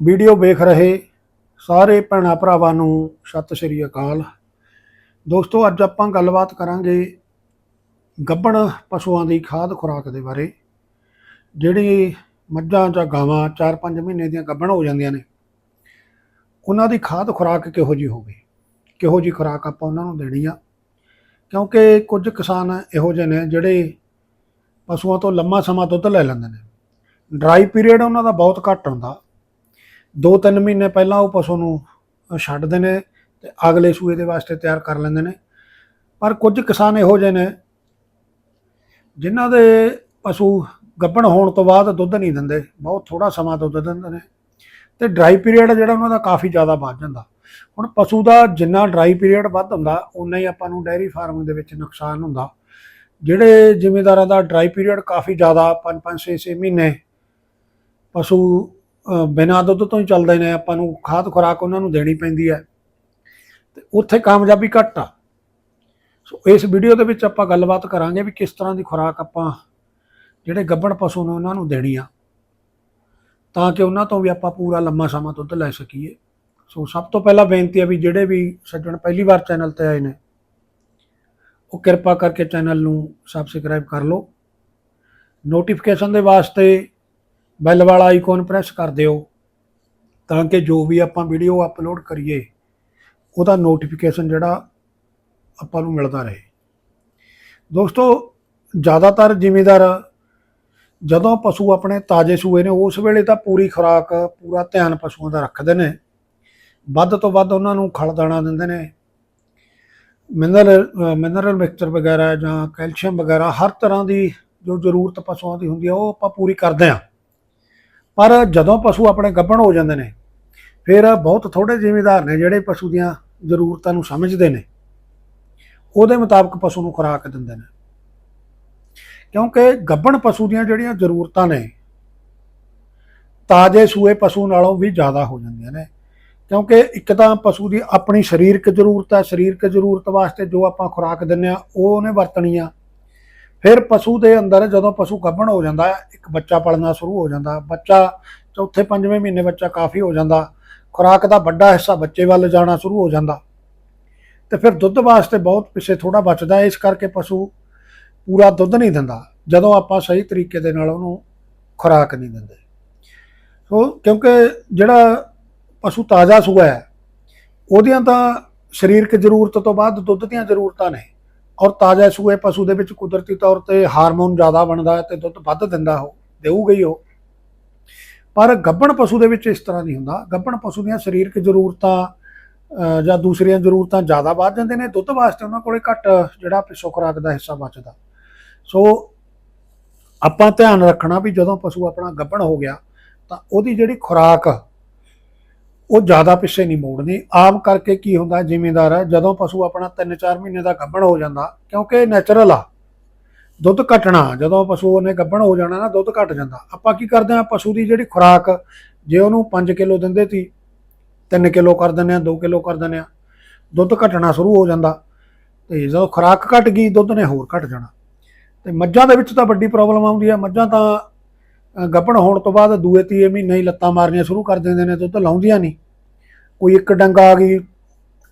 Video ਵੇਖ ਰਹੇ ਸਾਰੇ ਭੈਣਾਂ ਭਰਾਵਾਂ ਨੂੰ ਸਤਿ ਸ਼੍ਰੀ ਅਕਾਲ। ਦੋਸਤੋ, ਅੱਜ ਆਪਾਂ ਗੱਲਬਾਤ ਕਰਾਂਗੇ ਗੱਭਣ ਪਸ਼ੂਆਂ ਦੀ ਖਾਦ ਖੁਰਾਕ ਦੇ ਬਾਰੇ, ਜਿਹੜੀ ਮੱਝਾਂ ਜਾਂ ਗਾਵਾਂ 4-5 ਮਹੀਨੇ ਦੀਆਂ ਗੱਭਣ ਹੋ ਜਾਂਦੀਆਂ ਨੇ। ਉਹਨਾਂ ਦੀ ਖਾਦ ਖੁਰਾਕ ਕਿਹੋ ਜੀ ਹੋਵੇ? ਕਿਹੋ ਜੀ ਖੁਰਾਕ ਆਪਾਂ ਉਹਨਾਂ ਨੂੰ ਦੇਣੀ ਆ? ਕਿਉਂਕਿ ਕੁਝ ਕਿਸਾਨ ਇਹੋ ਜਿਹੇ ਨੇ ਜਿਹੜੇ ਪਸ਼ੂਆਂ ਤੋਂ ਲੰਮਾ ਸਮਾਂ ਦੁੱਧ ਲੈ ਲੈਂਦੇ ਨੇ। ਡਰਾਈ ਪੀਰੀਅਡ ਉਹਨਾਂ ਦਾ ਬਹੁਤ ਘੱਟ ਹੁੰਦਾ। 2-3 ਮਹੀਨੇ ਪਹਿਲਾਂ ਉਹ ਪਸ਼ੂ ਨੂੰ ਛੱਡਦੇ ਨੇ ਤੇ ਅਗਲੇ ਸੂਏ ਦੇ ਵਾਸਤੇ ਤਿਆਰ ਕਰ ਲੈਂਦੇ ਨੇ। ਪਰ ਕੁਝ ਕਿਸਾਨ ਇਹੋ ਜਿਹੇ ਨੇ ਜਿਨ੍ਹਾਂ ਦੇ ਪਸ਼ੂ ਗੱਭਣ ਹੋਣ ਤੋਂ ਬਾਅਦ ਦੁੱਧ ਨਹੀਂ ਦਿੰਦੇ, ਬਹੁਤ ਥੋੜਾ ਸਮਾਂ ਦੁੱਧ ਦਿੰਦੇ ਨੇ ਤੇ ਡਰਾਈ ਪੀਰੀਅਡ ਜਿਹੜਾ ਉਹਨਾਂ ਦਾ ਕਾਫੀ ਜ਼ਿਆਦਾ ਵੱਧ ਜਾਂਦਾ। ਹੁਣ ਪਸ਼ੂ ਦਾ ਜਿੰਨਾ ਡਰਾਈ ਪੀਰੀਅਡ ਵੱਧ ਹੁੰਦਾ ਉਨਾ ਹੀ ਆਪਾਂ ਨੂੰ ਡੈਰੀ ਫਾਰਮਿੰਗ ਦੇ ਵਿੱਚ ਨੁਕਸਾਨ ਹੁੰਦਾ। ਜਿਹੜੇ ਜ਼ਿਮੀਂਦਾਰਾਂ ਦਾ ਡਰਾਈ ਪੀਰੀਅਡ ਕਾਫੀ ਜ਼ਿਆਦਾ 5-5 6-6 ਮਹੀਨੇ ਪਸ਼ੂ ਬਿਨਾਂ ਦੁੱਧ ਤੋਂ ਹੀ ਚੱਲਦੇ ਨੇ, ਆਪਾਂ ਨੂੰ ਖਾਦ ਖੁਰਾਕ ਉਹਨਾਂ ਨੂੰ ਦੇਣੀ ਪੈਂਦੀ ਹੈ। ਤੇ ਉੱਥੇ ਕਾਮਯਾਬੀ ਘੱਟ ਆ। ਸੋ ਇਸ ਵੀਡੀਓ ਦੇ ਵਿੱਚ ਆਪਾਂ ਗੱਲਬਾਤ ਕਰਾਂਗੇ ਵੀ ਕਿਸ ਤਰ੍ਹਾਂ ਦੀ ਖੁਰਾਕ ਆਪਾਂ, ਜਿਹੜੇ ਗੱਭਣ ਪਸ਼ੂ ਨੇ ਉਹਨਾਂ ਨੂੰ ਦੇਣੀ ਆ। ਤਾਂ ਕਿ ਉਹਨਾਂ ਤੋਂ ਵੀ ਆਪਾਂ ਪੂਰਾ ਲੰਮਾ ਸਮਾਂ ਦੁੱਧ ਲੈ ਸਕੀਏ। ਸੋ ਸਭ ਤੋਂ ਪਹਿਲਾਂ ਬੇਨਤੀ ਹੈ ਵੀ ਜਿਹੜੇ ਵੀ ਸੱਜਣ ਪਹਿਲੀ ਵਾਰ ਚੈਨਲ ਤੇ ਆਏ ਨੇ, ਉਹ ਕਿਰਪਾ ਕਰਕੇ ਚੈਨਲ ਨੂੰ ਸਬਸਕ੍ਰਾਈਬ ਕਰ ਲਓ। ਨੋਟੀਫਿਕੇਸ਼ਨ ਦੇ ਵਾਸਤੇ ਬੈਲ ਵਾਲਾ ਆਈਕਨ ਪ੍ਰੈਸ ਕਰ ਦਿਓ ਤਾਂ ਕਿ ਜੋ ਵੀ ਆਪਾਂ ਵੀਡੀਓ ਅਪਲੋਡ ਕਰੀਏ, ਉਹਦਾ ਨੋਟੀਫਿਕੇਸ਼ਨ ਜਿਹੜਾ ਆਪਾਂ ਨੂੰ ਮਿਲਦਾ ਰਹੇ। ਦੋਸਤੋ, ਜ਼ਿਆਦਾਤਰ ਜ਼ਿਮੀਦਾਰ ਜਦੋਂ ਪਸ਼ੂ ਆਪਣੇ ਤਾਜ਼ੇ ਸੂਏ ਨੇ, ਉਸ ਵੇਲੇ ਤਾਂ ਪੂਰੀ ਖੁਰਾਕ, ਪੂਰਾ ਧਿਆਨ ਪਸ਼ੂਆਂ ਦਾ ਰੱਖਦੇ ਨੇ। ਵੱਧ ਤੋਂ ਵੱਧ ਉਹਨਾਂ ਨੂੰ ਖਲ ਦਾਣਾ ਦਿੰਦੇ ਨੇ। ਮਿਨਰਲ ਮਿਨਰਲ ਮਿਕਸਚਰ ਵਗੈਰਾ ਜਾਂ ਕੈਲਸ਼ੀਅਮ ਵਗੈਰਾ, ਹਰ ਤਰ੍ਹਾਂ ਦੀ ਜੋ ਜ਼ਰੂਰਤ ਪਸ਼ੂਆਂ ਦੀ ਹੁੰਦੀ ਆ, ਉਹ ਆਪਾਂ ਪੂਰੀ ਕਰਦੇ ਆ। ਪਰ ਜਦੋਂ ਪਸ਼ੂ ਆਪਣੇ ਗੱਭਣ ਹੋ ਜਾਂਦੇ ਨੇ, ਫਿਰ ਬਹੁਤ ਥੋੜੇ ਜ਼ਿਮੀਦਾਰ ਨੇ ਜਿਹੜੇ ਪਸ਼ੂ ਦੀਆਂ ਜ਼ਰੂਰਤਾਂ ਨੂੰ ਸਮਝਦੇ ਨੇ। ਉਹਦੇ ਮੁਤਾਬਕ ਪਸ਼ੂ ਨੂੰ ਖੁਰਾਕ ਦਿੰਦੇ ਨੇ। ਕਿਉਂਕਿ ਗੱਭਣ ਪਸ਼ੂ ਦੀਆਂ ਜਿਹੜੀਆਂ ਜ਼ਰੂਰਤਾਂ ਨੇ, ਤਾਜ਼ੇ ਸੂਏ ਪਸ਼ੂ ਨਾਲੋਂ ਵੀ ਜ਼ਿਆਦਾ ਹੋ ਜਾਂਦੀਆਂ ਨੇ। ਕਿਉਂਕਿ ਇੱਕ ਤਾਂ ਪਸ਼ੂ ਦੀ ਆਪਣੀ ਸਰੀਰਕ ਜ਼ਰੂਰਤ ਹੈ, ਸਰੀਰਕ ਜ਼ਰੂਰਤ ਵਾਸਤੇ ਜੋ ਆਪਾਂ ਖੁਰਾਕ ਦਿੰਨੇ ਆ ਉਹ ਉਹਨੇ ਵਰਤਣੀ ਆ। ਫਿਰ ਪਸ਼ੂ ਦੇ ਅੰਦਰ ਜਦੋਂ ਪਸ਼ੂ ਗੱਭਣ ਹੋ ਜਾਂਦਾ, ਇੱਕ ਬੱਚਾ ਪਲਣਾ ਸ਼ੁਰੂ ਹੋ ਜਾਂਦਾ, ਬੱਚਾ ਚੌਥੇ ਪੰਜਵੇਂ ਮਹੀਨੇ ਬੱਚਾ ਕਾਫੀ ਹੋ ਜਾਂਦਾ, ਖੁਰਾਕ ਦਾ ਵੱਡਾ ਹਿੱਸਾ ਬੱਚੇ ਵੱਲ ਜਾਣਾ ਸ਼ੁਰੂ ਹੋ ਜਾਂਦਾ। ਤੇ ਫਿਰ ਦੁੱਧ ਵਾਸਤੇ ਬਹੁਤ ਪਿੱਛੇ ਥੋੜਾ ਬਚਦਾ, ਇਸ ਕਰਕੇ ਪਸ਼ੂ ਪੂਰਾ ਦੁੱਧ ਨਹੀਂ ਦਿੰਦਾ, ਜਦੋਂ ਆਪਾਂ ਸਹੀ ਤਰੀਕੇ ਦੇ ਨਾਲ ਉਹਨੂੰ ਖੁਰਾਕ ਨਹੀਂ ਦਿੰਦੇ। ਸੋ ਕਿਉਂਕਿ ਜਿਹੜਾ ਪਸ਼ੂ ਤਾਜ਼ਾ ਸੂਆ ਹੈ, ਉਹਦੀਆਂ ਤਾਂ ਸਰੀਰਕ ਜ਼ਰੂਰਤ ਤੋਂ ਬਾਅਦ ਦੁੱਧ ਦੀਆਂ ਜ਼ਰੂਰਤਾਂ ਨੇ। ਔਰ ਤਾਜ਼ਾ ਸੂਏ ਪਸ਼ੂ ਦੇ ਵਿੱਚ ਕੁਦਰਤੀ ਤੌਰ ਤੇ ਹਾਰਮੋਨ ਜ਼ਿਆਦਾ ਬਣਦਾ ਹੈ ਤੇ ਦੁੱਧ ਵੱਧ ਦਿੰਦਾ ਉਹ ਦੇਊਗਾ ਹੀ ਉਹ। ਪਰ ਗੱਭਣ ਪਸ਼ੂ ਦੇ ਵਿੱਚ ਇਸ ਤਰ੍ਹਾਂ ਨਹੀਂ ਹੁੰਦਾ। ਗੱਭਣ ਪਸ਼ੂ ਦੀਆਂ ਸਰੀਰਕ ਜ਼ਰੂਰਤਾਂ ਜਾਂ ਦੂਸਰੀਆਂ ਜ਼ਰੂਰਤਾਂ ਜ਼ਿਆਦਾ ਵੱਧ ਜਾਂਦੇ ਨੇ। ਦੁੱਧ ਵਾਸਤੇ ਉਹਨਾਂ ਕੋਲੇ ਘੱਟ ਜਿਹੜਾ ਪਿੱਛੋਂ ਖੁਰਾਕ ਦਾ ਹਿੱਸਾ ਬਚਦਾ। ਸੋ ਆਪਾਂ ਧਿਆਨ ਰੱਖਣਾ ਵੀ ਜਦੋਂ ਪਸ਼ੂ ਆਪਣਾ ਗੱਭਣ ਹੋ ਗਿਆ ਤਾਂ ਉਹਦੀ ਜਿਹੜੀ ਖੁਰਾਕ ਉਹ ਜ਼ਿਆਦਾ ਪਿੱਛੇ ਨਹੀਂ ਮੋੜਨੀ। ਆਮ ਕਰਕੇ ਕੀ ਹੁੰਦਾ ਜ਼ਿਮੀਂਦਾਰ ਆ ਜਦੋਂ ਪਸ਼ੂ ਆਪਣਾ 3-4 ਮਹੀਨੇ ਦਾ ਗੱਭਣ ਹੋ ਜਾਂਦਾ, ਕਿਉਂਕਿ ਨੈਚੁਰਲ ਆ। ਦੁੱਧ ਘਟਣਾ, ਜਦੋਂ ਪਸ਼ੂ ਉਹਨੇ ਗੱਭਣ ਹੋ ਜਾਣਾ ਨਾ, ਦੁੱਧ ਘਟ ਜਾਂਦਾ। ਆਪਾਂ ਕੀ ਕਰਦੇ ਆ ਪਸ਼ੂ ਦੀ ਜਿਹੜੀ ਖੁਰਾਕ, ਜੇ ਉਹਨੂੰ 5 ਕਿਲੋ ਦਿੰਦੇ ਸੀ 3 ਕਿਲੋ ਕਰ ਦਿੰਦੇ ਆ 2 ਕਿਲੋ ਕਰ ਦਿੰਦੇ ਆ ਦੁੱਧ ਘਟਣਾ ਸ਼ੁਰੂ ਹੋ ਜਾਂਦਾ। ਤੇ ਜਦੋਂ ਖੁਰਾਕ ਘਟ ਗਈ, ਦੁੱਧ ਨੇ ਹੋਰ ਘਟ ਜਾਣਾ। ਤੇ ਮੱਝਾਂ ਦੇ ਵਿੱਚ ਤਾਂ ਵੱਡੀ ਪ੍ਰੋਬਲਮ ਆਉਂਦੀ ਆ। ਮੱਝਾਂ ਤਾਂ ਗੱਭਣ ਹੋਣ ਤੋਂ ਬਾਅਦ ਦੂਏ ਤੀਏ ਮਹੀਨੇ ਹੀ ਲੱਤਾਂ ਮਾਰਨੀਆਂ ਸ਼ੁਰੂ ਕਰ ਦਿੰਦੇ ਨੇ ਦੁੱਧ ਲਾਉਂਦੀਆਂ ਨਹੀਂ। ਕੋਈ ਇੱਕ ਡੰਗਾ ਆ ਗਈ,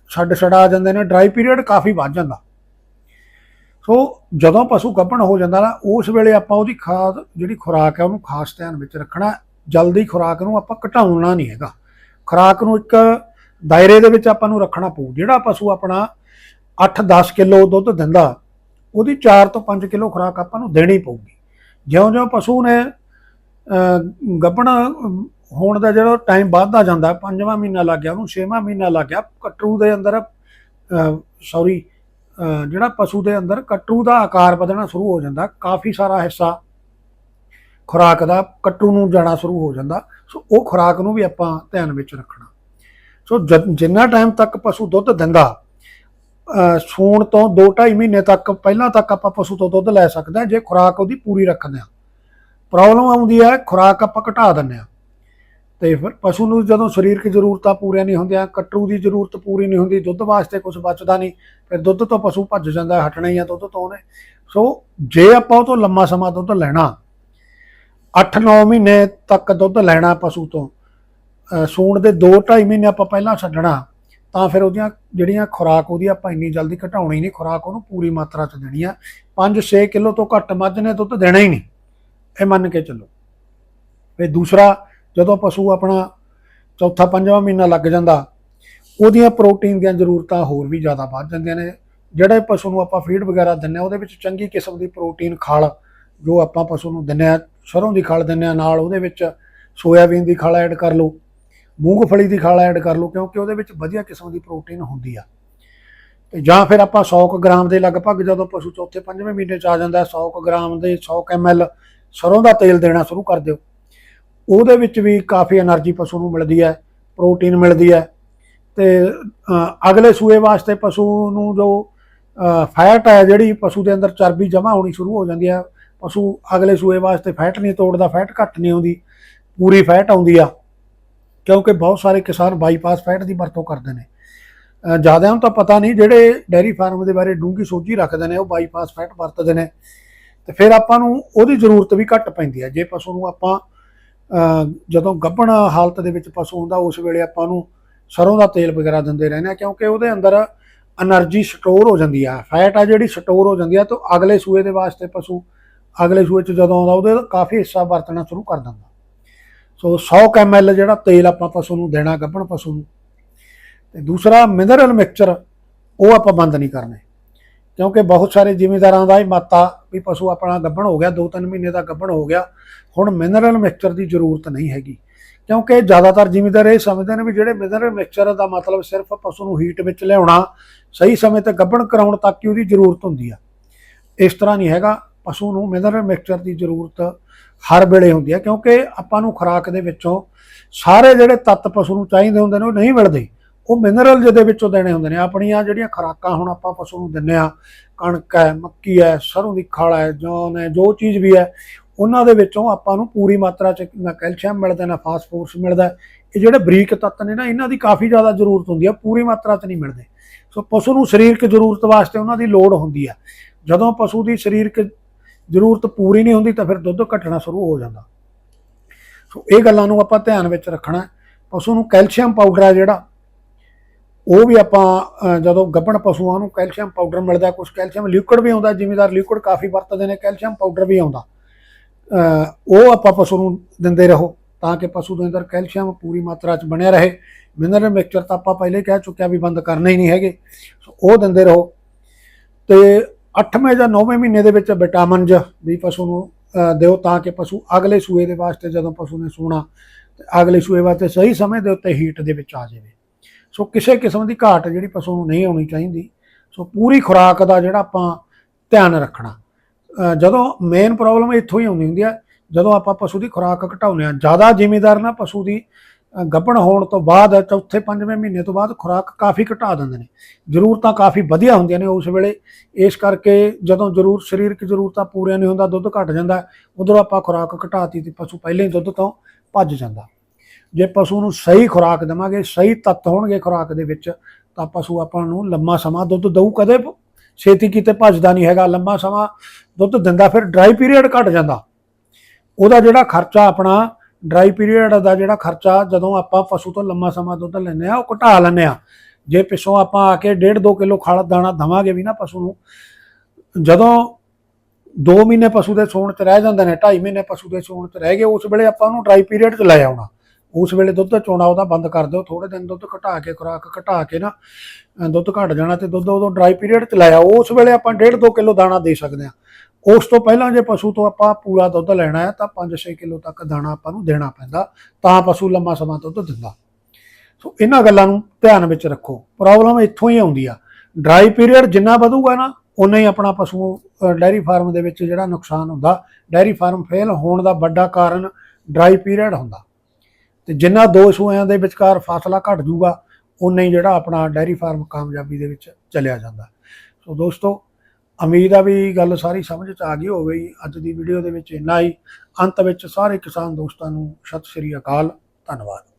ਛੱਡ ਛੜਾ ਆ ਜਾਂਦੇ ਨੇ ਡਰਾਈ ਪੀਰੀਅਡ ਕਾਫੀ ਵੱਧ ਜਾਂਦਾ। ਸੋ ਜਦੋਂ ਪਸ਼ੂ ਗੱਭਣ ਹੋ ਜਾਂਦਾ ਨਾ, ਉਸ ਵੇਲੇ ਆਪਾਂ ਉਹਦੀ ਖਾਦ, ਜਿਹੜੀ ਖੁਰਾਕ ਹੈ ਉਹਨੂੰ ਖਾਸ ਧਿਆਨ ਵਿੱਚ ਰੱਖਣਾ, ਜਲਦੀ ਖੁਰਾਕ ਨੂੰ ਆਪਾਂ ਘਟਾਉਣਾ ਨਹੀਂ ਹੈਗਾ। ਖੁਰਾਕ ਨੂੰ ਇੱਕ ਦਾਇਰੇ ਦੇ ਵਿੱਚ ਆਪਾਂ ਨੂੰ ਰੱਖਣਾ ਪਊ, ਜਿਹੜਾ ਪਸ਼ੂ ਆਪਣਾ 8-10 ਕਿਲੋ ਦੁੱਧ ਦਿੰਦਾ, ਉਹਦੀ 4 ਤੋਂ 5 ਕਿਲੋ ਖੁਰਾਕ ਆਪਾਂ ਨੂੰ ਦੇਣੀ ਪਊਗੀ। ਜਿਉਂ-ਜਿਉਂ ਪਸ਼ੂ ਨੇ ਗੱਭਣ ਹੋਣ ਦਾ ਜਿਹੜਾ ਟਾਈਮ ਵੱਧਦਾ ਜਾਂਦਾ, ਪੰਜਵਾਂ ਮਹੀਨਾ ਲੱਗ ਗਿਆ ਉਹਨੂੰ, ਛੇਵਾਂ ਮਹੀਨਾ ਲੱਗ ਗਿਆ ਕਟਰੂ ਦੇ ਅੰਦਰ ਸੌਰੀ ਜਿਹੜਾ ਪਸ਼ੂ ਦੇ ਅੰਦਰ ਕਟਰੂ ਦਾ ਆਕਾਰ ਵਧਣਾ ਸ਼ੁਰੂ ਹੋ ਜਾਂਦਾ, ਕਾਫੀ ਸਾਰਾ ਹਿੱਸਾ ਖੁਰਾਕ ਦਾ ਕਟਰੂ ਨੂੰ ਜਾਣਾ ਸ਼ੁਰੂ ਹੋ ਜਾਂਦਾ, ਸੋ ਉਹ ਖੁਰਾਕ ਨੂੰ ਵੀ ਆਪਾਂ ਧਿਆਨ ਵਿੱਚ ਰੱਖਣਾ। ਸੋ ਜਿੰਨਾ ਟਾਈਮ ਤੱਕ ਪਸ਼ੂ ਦੁੱਧ ਦਿੰਦਾ, ਅਹ ਸੂਣ ਤੋਂ 2.5 ਮਹੀਨੇ ਤੱਕ, ਪਹਿਲਾਂ ਤੱਕ ਆਪਾਂ ਪਸ਼ੂ ਤੋਂ ਦੁੱਧ ਲੈ ਸਕਦੇ ਹਾਂ, ਜੇ ਖੁਰਾਕ ਉਹਦੀ ਪੂਰੀ ਰੱਖਦੇ ਹਾਂ। ਪ੍ਰੋਬਲਮ ਆਉਂਦੀ ਹੈ ਖੁਰਾਕ ਆਪਾਂ ਘਟਾ ਦਿੰਦੇ ਹਾਂ ਤੇ ਫਿਰ ਪਸ਼ੂ ਨੂੰ ਜਦੋਂ ਸਰੀਰਕ ਜ਼ਰੂਰਤਾਂ ਪੂਰੀਆਂ ਨਹੀਂ ਹੁੰਦੀਆਂ ਕਟਰੂ ਦੀ ਜ਼ਰੂਰਤ ਪੂਰੀ ਨਹੀਂ ਹੁੰਦੀ ਦੁੱਧ ਵਾਸਤੇ ਕੁਝ ਬਚਦਾ ਨਹੀਂ ਫਿਰ ਦੁੱਧ ਤੋਂ ਪਸ਼ੂ ਭੱਜ ਜਾਂਦਾ ਹੈ, ਹਟਣਾ ਹੀ ਆ ਦੁੱਧ ਤੋਂ ਉਹਨੇ। ਸੋ ਜੇ ਆਪਾਂ ਉਹ ਤੋਂ ਲੰਮਾ ਸਮਾਂ ਦੁੱਧ ਲੈਣਾ 8-9 ਮਹੀਨੇ ਤੱਕ ਦੁੱਧ ਲੈਣਾ ਪਸ਼ੂ ਤੋਂ ਸੂਣ ਦੇ 2-2.5 ਮਹੀਨੇ ਆਪਾਂ ਪਹਿਲਾਂ ਛੱਡਣਾ ਤਾਂ ਫਿਰ ਉਹਦੀਆਂ ਜਿਹੜੀਆਂ ਖੁਰਾਕ ਉਹਦੀ ਆਪਾਂ ਇੰਨੀ ਜਲਦੀ ਘਟਾਉਣੀ ਨਹੀਂ ਖੁਰਾਕ ਉਹਨੂੰ ਪੂਰੀ ਮਾਤਰਾ 'ਚ ਦੇਣੀ ਆ। 5-6 ਕਿਲੋ ਤੋਂ ਘੱਟ ਮੱਝ ਨੇ ਦੁੱਧ ਦੇਣਾ ਹੀ ਨਹੀਂ। ਇਹ ਮੰਨ ਕੇ ਚੱਲੋ। ਫਿਰ ਦੂਸਰਾ ਜਦੋਂ ਪਸ਼ੂ ਆਪਣਾ ਚੌਥਾ ਪੰਜਵਾਂ ਮਹੀਨਾ ਲੱਗ ਜਾਂਦਾ ਉਹਦੀਆਂ ਪ੍ਰੋਟੀਨ ਦੀਆਂ ਜ਼ਰੂਰਤਾਂ ਹੋਰ ਵੀ ਜ਼ਿਆਦਾ ਵੱਧ ਜਾਂਦੀਆਂ ਨੇ। ਜਿਹੜੇ ਪਸ਼ੂ ਨੂੰ ਆਪਾਂ ਫੀਡ ਵਗੈਰਾ ਦਿੰਨੇ ਆ ਉਹਦੇ ਵਿੱਚ ਚੰਗੀ ਕਿਸਮ ਦੀ ਪ੍ਰੋਟੀਨ ਖਲ ਜੋ ਆਪਾਂ ਪਸ਼ੂ ਨੂੰ ਦਿੰਨੇ ਆ ਸਰੋਂ ਦੀ ਖਲ ਦਿੰਨੇ ਆ ਨਾਲ ਉਹਦੇ ਵਿੱਚ ਸੋਇਆਬੀਨ ਦੀ ਖਲ ਐਡ ਕਰ ਲਓ ਮੂੰਗਫਲੀ ਦੀ ਖਲ ਐਡ ਕਰ ਲਓ ਕਿਉਂਕਿ ਉਹਦੇ ਵਿੱਚ ਵਧੀਆ ਕਿਸਮ ਦੀ ਪ੍ਰੋਟੀਨ ਹੁੰਦੀ ਆ। ਤੇ ਜਾਂ ਫਿਰ ਆਪਾਂ 100 ਕੁ ਗ੍ਰਾਮ ਦੇ ਲਗਭਗ ਜਦੋਂ ਪਸ਼ੂ ਚੌਥੇ ਪੰਜਵੇਂ ਮਹੀਨੇ ਚ ਆ ਜਾਂਦਾ ਹੈ, 100 ਕੁ ਗ੍ਰਾਮ ਦੇ 100 ml ਸਰੋਂ ਦਾ ਤੇਲ ਦੇਣਾ ਸ਼ੁਰੂ ਕਰ ਦਿਓ। ਉਹਦੇ ਵਿੱਚ ਵੀ ਕਾਫੀ એનર્ਜੀ ਪਸ਼ੂ ਨੂੰ ਮਿਲਦੀ ਹੈ, ਪ੍ਰੋਟੀਨ ਮਿਲਦੀ ਹੈ ਤੇ ਅਗਲੇ ਸੂਏ ਵਾਸਤੇ ਪਸ਼ੂ ਨੂੰ ਜੋ ਫੈਟ ਹੈ ਜਿਹੜੀ ਪਸ਼ੂ ਦੇ ਅੰਦਰ ਚਰਬੀ ਜਮ੍ਹਾਂ ਹੋਣੀ ਸ਼ੁਰੂ ਹੋ ਜਾਂਦੀ ਹੈ। ਪਸ਼ੂ ਅਗਲੇ ਸੂਏ ਵਾਸਤੇ ਫੈਟ ਨਹੀਂ ਤੋੜਦਾ ਫੈਟ ਘੱਟ ਨਹੀਂ ਆਉਂਦੀ, ਪੂਰੀ ਫੈਟ ਆਉਂਦੀ ਆ, ਕਿਉਂਕਿ ਬਹੁਤ ਸਾਰੇ ਕਿਸਾਨ ਬਾਈਪਾਸ ਫੈਟ ਦੀ ਵਰਤੋਂ ਕਰਦੇ ਨੇ। ਜ਼ਿਆਦਾ ਨੂੰ ਤਾਂ ਪਤਾ ਨਹੀਂ ਜਿਹੜੇ ਡੈਰੀ ਫਾਰਮ ਦੇ ਬਾਰੇ ਡੂੰਗੀ ਸੋਝੀ ਰੱਖਦੇ ਨੇ, ਉਹ ਬਾਈਪਾਸ ਫੈਟ ਵਰਤਦੇ ਨੇ। ਤੇ ਫਿਰ ਆਪਾਂ ਨੂੰ ਉਹਦੀ ਜ਼ਰੂਰਤ ਵੀ ਘੱਟ ਪੈਂਦੀ ਹੈ ਜੇ ਪਸ਼ੂ ਨੂੰ ਆਪਾਂ ਜਦੋਂ ਗੱਭਣ ਹਾਲਤ ਦੇ ਵਿੱਚ ਪਸ਼ੂ ਹੁੰਦਾ, ਉਸ ਵੇਲੇ ਆਪਾਂ ਨੂੰ ਸਰੋਂ ਦਾ ਤੇਲ ਵਗੈਰਾ ਦਿੰਦੇ ਰਹਿੰਦੇ ਆ, ਕਿਉਂਕਿ ਉਹਦੇ ਅੰਦਰ એનર્ਜੀ ਸਟੋਰ ਹੋ ਜਾਂਦੀ ਆ। ਫੈਟ ਆ ਜਿਹੜੀ ਸਟੋਰ ਹੋ ਜਾਂਦੀ ਆ ਤਾਂ ਅਗਲੇ ਸੂਏ ਦੇ ਵਾਸਤੇ ਪਸ਼ੂ ਅਗਲੇ ਸੂਏ 'ਚ ਜਦੋਂ ਆਉਂਦਾ, ਉਹਦੇ ਕਾਫੀ ਹਿੱਸਾ ਵਰਤਣਾ ਸ਼ੁਰੂ ਕਰ ਦਿੰਦਾ। ਸੋ 100 ਕਮਲ ਜਿਹੜਾ ਤੇਲ ਆਪਾਂ ਪਸ਼ੂ ਨੂੰ ਦੇਣਾ, ਗੱਭਣ ਪਸ਼ੂ ਨੂੰ। ਤੇ ਦੂਸਰਾ ਮਿਨਰਲ ਮਿਕਸਚਰ ਉਹ ਆਪਾਂ ਬੰਦ ਨਹੀਂ ਕਰਨੇ। ਕਿਉਂਕਿ ਬਹੁਤ ਸਾਰੇ ਜ਼ਿਮੀਂਦਾਰਾਂ ਦਾ ਹੀ ਮਾਤਾ ਵੀ ਪਸ਼ੂ ਆਪਣਾ ਗੱਭਣ ਹੋ ਗਿਆ 2-3 ਮਹੀਨੇ ਦਾ ਗੱਭਣ ਹੋ ਗਿਆ। ਹੁਣ ਮਿਨਰਲ ਮਿਕਸਚਰ ਦੀ ਜ਼ਰੂਰਤ ਨਹੀਂ ਹੈਗੀ। ਕਿਉਂਕਿ ਜ਼ਿਆਦਾਤਰ ਜ਼ਿਮੀਂਦਾਰ ਇਹ ਸਮਝਦੇ ਨੇ ਵੀ ਜਿਹੜੇ ਮਿਨਰਲ ਮਿਕਸਚਰ ਦਾ ਮਤਲਬ ਸਿਰਫ ਪਸ਼ੂ ਨੂੰ ਹੀਟ ਵਿੱਚ ਲਿਆਉਣਾ, ਸਹੀ ਸਮੇਂ ਤੇ ਗੱਭਣ ਕਰਾਉਣ ਤੱਕ ਹੀ ਉਹਦੀ ਜ਼ਰੂਰਤ ਹੁੰਦੀ ਆ। ਇਸ ਤਰ੍ਹਾਂ ਨਹੀਂ ਹੈਗਾ, ਪਸ਼ੂ ਨੂੰ ਮਿਨਰਲ ਮਿਕਸਚਰ ਦੀ ਜ਼ਰੂਰਤ ਹਰ ਵੇਲੇ ਹੁੰਦੀ ਹੈ ਕਿਉਂਕਿ ਆਪਾਂ ਨੂੰ ਖੁਰਾਕ ਦੇ ਵਿੱਚੋਂ ਸਾਰੇ ਜਿਹੜੇ ਤੱਤ ਪਸ਼ੂ ਨੂੰ ਚਾਹੀਦੇ ਹੁੰਦੇ ਨੇ ਉਹ ਨਹੀਂ ਮਿਲਦੇ। ਉਹ ਮਿਨਰਲ ਜਿਹਦੇ ਵਿੱਚੋਂ ਦੇਣੇ ਹੁੰਦੇ ਨੇ, ਆਪਣੀਆਂ ਜਿਹੜੀਆਂ ਖੁਰਾਕਾਂ ਹੁਣ ਆਪਾਂ ਪਸ਼ੂ ਨੂੰ ਦਿੰਨੇ ਆ, ਕਣਕ ਹੈ, ਮੱਕੀ ਹੈ, ਸਰੋਂ ਦੀ ਖਲ ਹੈ ਜੌਨ ਹੈ ਜੋ ਚੀਜ਼ ਵੀ ਹੈ, ਉਹਨਾਂ ਦੇ ਵਿੱਚੋਂ ਆਪਾਂ ਨੂੰ ਪੂਰੀ ਮਾਤਰਾ ਚ ਨਾ ਕੈਲਸ਼ੀਅਮ ਮਿਲਦਾ, ਨਾ ਫਾਸਫੋਰਸ ਮਿਲਦਾ। ਇਹ ਜਿਹੜੇ ਬਰੀਕ ਤੱਤ ਨੇ ਨਾ, ਇਹਨਾਂ ਦੀ ਕਾਫੀ ਜ਼ਿਆਦਾ ਜ਼ਰੂਰਤ ਹੁੰਦੀ ਹੈ ਪੂਰੀ ਮਾਤਰਾ ਚ ਨਹੀਂ ਮਿਲਦੇ। ਸੋ ਪਸ਼ੂ ਨੂੰ ਸਰੀਰਕ ਜ਼ਰੂਰਤ ਵਾਸਤੇ ਉਹਨਾਂ ਦੀ ਲੋੜ ਹੁੰਦੀ ਹੈ ਜਦੋਂ ਪਸ਼ੂ ਦੀ ਸਰੀਰਕ ਜ਼ਰੂਰਤ ਪੂਰੀ ਨਹੀਂ ਹੁੰਦੀ, ਤਾਂ ਫਿਰ ਦੁੱਧ ਘਟਣਾ ਸ਼ੁਰੂ ਹੋ ਜਾਂਦਾ। ਸੋ ਇਹ ਗੱਲਾਂ ਨੂੰ ਆਪਾਂ ਧਿਆਨ ਵਿੱਚ ਰੱਖਣਾ ਪਸ਼ੂ ਨੂੰ ਕੈਲਸ਼ੀਅਮ ਪਾਊਡਰ ਹੈ ਜਿਹੜਾ ਉਹ ਵੀ ਆਪਾਂ ਜਦੋਂ ਗੱਭਣ ਪਸ਼ੂਆਂ ਨੂੰ ਕੈਲਸ਼ੀਅਮ ਪਾਊਡਰ ਮਿਲਦਾ ਕੁਝ ਕੈਲਸ਼ੀਅਮ ਲਿਕੁਇਡ ਵੀ ਆਉਂਦਾ, ਜ਼ਿਮੀਦਾਰ ਲਿਕੁਇਡ ਕਾਫੀ ਵਰਤਦੇ ਨੇ, ਕੈਲਸ਼ੀਅਮ ਪਾਊਡਰ ਵੀ ਆਉਂਦਾ। ਉਹ ਆਪਾਂ ਪਸ਼ੂ ਨੂੰ ਦਿੰਦੇ ਰਹੋ, ਤਾਂ ਕਿ ਪਸ਼ੂ ਦੇ ਅੰਦਰ ਕੈਲਸ਼ੀਅਮ ਪੂਰੀ ਮਾਤਰਾ 'ਚ ਬਣਿਆ ਰਹੇ। ਮਿਨਰਲ ਮਿਕਸਚਰ ਤਾਂ ਆਪਾਂ ਪਹਿਲੇ ਕਹਿ ਚੁੱਕਿਆ ਵੀ ਬੰਦ ਕਰਨੇ ਹੀ ਨਹੀਂ ਹੈਗੇ, ਸੋ ਉਹ ਦਿੰਦੇ ਰਹੋ। ਤੇ 8ਵੇਂ ਜਾਂ 9ਵੇਂ ਮਹੀਨੇ ਦੇ ਵਿੱਚ ਵਿਟਾਮਿਨ ਜ ਵੀ ਪਸ਼ੂ ਨੂੰ ਦਿਓ, ਤਾਂ ਕਿ ਪਸ਼ੂ ਅਗਲੇ ਸੂਏ ਦੇ ਵਾਸਤੇ ਜਦੋਂ ਪਸ਼ੂ ਨੇ ਸੂਣਾ, ਤੇ ਅਗਲੇ ਸੂਏ ਵਾਸਤੇ ਸਹੀ ਸਮੇਂ ਦੇ ਉੱਤੇ ਹੀਟ ਦੇ ਵਿੱਚ ਆ ਜਾਵੇ। ਸੋ ਕਿਸੇ ਕਿਸਮ ਦੀ ਘਾਟ ਜਿਹੜੀ ਪਸ਼ੂ ਨੂੰ ਨਹੀਂ ਆਉਣੀ ਚਾਹੀਦੀ। ਸੋ ਪੂਰੀ ਖੁਰਾਕ ਦਾ ਜਿਹੜਾ ਆਪਾਂ ਧਿਆਨ ਰੱਖਣਾ। ਜਦੋਂ ਮੇਨ ਪ੍ਰੋਬਲਮ ਇੱਥੋਂ ਹੀ ਆਉਂਦੀ ਹੁੰਦੀ ਹੈ ਜਦੋਂ ਆਪਾਂ ਪਸ਼ੂ ਦੀ ਖੁਰਾਕ ਘਟਾਉਂਦੇ ਆ ਜ਼ਿਆਦਾ ਜ਼ਿਮੀਦਾਰ ਨਾ ਪਸ਼ੂ ਦੀ ਅ, ਗੱਭਣ ਹੋਣ ਤੋਂ ਬਾਅਦ ਚੌਥੇ ਪੰਜਵੇਂ ਮਹੀਨੇ ਤੋਂ ਬਾਅਦ ਖੁਰਾਕ ਕਾਫੀ ਘਟਾ ਦਿੰਦੇ ਨੇ। ਜ਼ਰੂਰਤਾਂ ਕਾਫੀ ਵਧੀਆ ਹੁੰਦੀਆਂ ਨੇ ਉਸ ਵੇਲੇ। ਇਸ ਕਰਕੇ ਜਦੋਂ ਜ਼ਰੂਰ ਸਰੀਰਕ ਜ਼ਰੂਰਤਾਂ ਪੂਰੀਆਂ ਨਹੀਂ ਹੁੰਦਾ ਦੁੱਧ ਘਟ ਜਾਂਦਾ ਉਧਰੋਂ ਆਪਾਂ ਖੁਰਾਕ ਘਟਾਤੀ ਤੇ ਪਸ਼ੂ ਪਹਿਲਾਂ ਹੀ ਦੁੱਧ ਤੋਂ ਭੱਜ ਜਾਂਦਾ। ਜੇ ਪਸ਼ੂ ਨੂੰ ਸਹੀ ਖੁਰਾਕ ਦੇਵਾਂਗੇ, ਸਹੀ ਤੱਤ ਹੋਣਗੇ ਖੁਰਾਕ ਦੇ ਵਿੱਚ, ਤਾਂ ਪਸ਼ੂ ਆਪਾਂ ਨੂੰ ਲੰਮਾ ਸਮਾਂ ਦੁੱਧ ਦਊ, ਕਦੇ ਛੇਤੀ ਕਿਤੇ ਭੱਜਦਾ ਨਹੀਂ ਹੈਗਾ, ਲੰਮਾ ਸਮਾਂ ਦੁੱਧ ਦਿੰਦਾ, ਫਿਰ ਡਰਾਈ ਪੀਰੀਅਡ ਘਟ ਜਾਂਦਾ। ਉਹਦਾ ਜਿਹੜਾ ਖਰਚਾ ਆਪਣਾ ਡਰਾਈ ਪੀਰੀਅਡ ਦਾ ਜਿਹੜਾ ਖਰਚਾ, ਜਦੋਂ ਆਪਾਂ ਪਸ਼ੂ ਤੋਂ ਲੰਮਾ ਸਮਾਂ ਦੁੱਧ ਲੈਂਦੇ ਆ ਉਹ ਘਟਾ ਲੈਂਦੇ ਆ ਜੇ ਪਿੱਛੋਂ ਆਪਾਂ ਆ ਕੇ 1.5 2 ਕਿਲੋ ਖਲ ਦਾਣਾ ਦਵਾਂਗੇ ਵੀ ਨਾ ਪਸ਼ੂ ਨੂੰ, ਜਦੋਂ 2 ਮਹੀਨੇ ਪਸ਼ੂ ਦੇ ਸੂਣ ਚ ਰਹਿ ਜਾਂਦੇ ਨੇ 2.5 ਮਹੀਨੇ ਪਸ਼ੂ ਦੇ ਸੂਣ ਚ ਰਹਿ ਗਏ, ਉਸ ਵੇਲੇ ਆਪਾਂ ਉਹਨੂੰ ਡਰਾਈ ਪੀਰੀਅਡ ਚ ਲੈ ਆਉਣਾ। ਉਸ ਵੇਲੇ ਦੁੱਧ ਚੋਣਾ ਉਹਦਾ ਬੰਦ ਕਰ ਦਿਓ ਥੋੜੇ ਦਿਨ ਦੁੱਧ ਘਟਾ ਕੇ, ਖੁਰਾਕ ਘਟਾ ਕੇ ਨਾ ਦੁੱਧ ਘਟ ਜਾਣਾ ਤੇ ਦੁੱਧ ਉਦੋਂ ਡਰਾਈ ਪੀਰੀਅਡ ਚ ਲੈ ਉਸ ਵੇਲੇ ਆਪਾਂ 1.5 2 ਕਿਲੋ ਦਾਣਾ ਦੇ ਸਕਦੇ ਆ ਉਸ ਤੋਂ ਪਹਿਲਾਂ ਜੇ ਪਸ਼ੂ ਤੋਂ ਆਪਾਂ ਪੂਰਾ ਦੁੱਧ ਲੈਣਾ ਹੈ, ਤਾਂ 5-6 ਕਿਲੋ ਤੱਕ ਦਾਣਾ ਆਪਾਂ ਨੂੰ ਦੇਣਾ ਪੈਂਦਾ, ਤਾਂ ਪਸ਼ੂ ਲੰਮਾ ਸਮਾਂ ਦੁੱਧ ਦਿੰਦਾ। ਸੋ ਇਹਨਾਂ ਗੱਲਾਂ ਨੂੰ ਧਿਆਨ ਵਿੱਚ ਰੱਖੋ। ਪ੍ਰੋਬਲਮ ਇੱਥੋਂ ਹੀ ਆਉਂਦੀ ਆ। ਡਰਾਈ ਪੀਰੀਅਡ ਜਿੰਨਾ ਵਧੂਗਾ ਨਾ ਉਨਾ ਹੀ ਆਪਣਾ ਪਸ਼ੂ ਡੈਰੀ ਫਾਰਮ ਦੇ ਵਿੱਚ ਜਿਹੜਾ ਨੁਕਸਾਨ ਹੁੰਦਾ ਡੈਰੀ ਫਾਰਮ ਫੇਲ ਹੋਣ ਦਾ ਵੱਡਾ ਕਾਰਨ ਡਰਾਈ ਪੀਰੀਅਡ ਹੁੰਦਾ। ਤੇ ਜਿੰਨਾ ਦੋ ਸੂਆਂ ਦੇ ਵਿਚਕਾਰ ਫਾਸਲਾ ਘਟ ਜੂਗਾ ਉਨਾ ਹੀ ਜਿਹੜਾ ਆਪਣਾ ਡੈਰੀ ਫਾਰਮ ਕਾਮਯਾਬੀ ਦੇ ਵਿੱਚ ਚਲਿਆ ਜਾਂਦਾ। ਸੋ ਦੋਸਤੋ, ਉਮੀਦ ਆ ਵੀ ਗੱਲ ਸਾਰੀ ਸਮਝ ਚ ਆ ਗਈ ਹੋਵੇ ਅੱਜ ਦੀ ਵੀਡੀਓ ਦੇ ਵਿੱਚ ਇੰਨਾ ਹੀ। ਅੰਤ ਵਿੱਚ ਸਾਰੇ ਕਿਸਾਨ ਦੋਸਤਾਂ ਨੂੰ ਸਤਿ ਸ੍ਰੀ ਅਕਾਲ। ਧੰਨਵਾਦ।